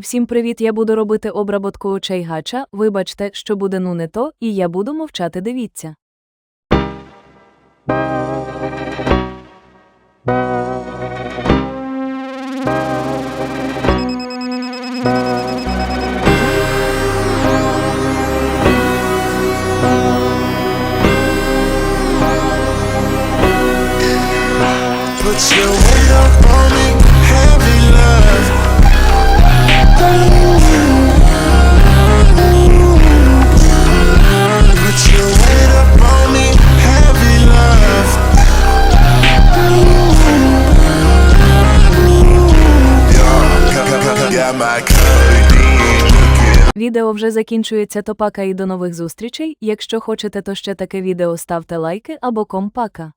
Всім привіт! Я буду робити обработку очей гача. Вибачте, що буде ну не то, і я буду мовчати. Дивіться. Put your up on me, Відео вже закінчується, топака і до нових зустрічей. Якщо хочете, то ще таке відео ставте лайки або компака.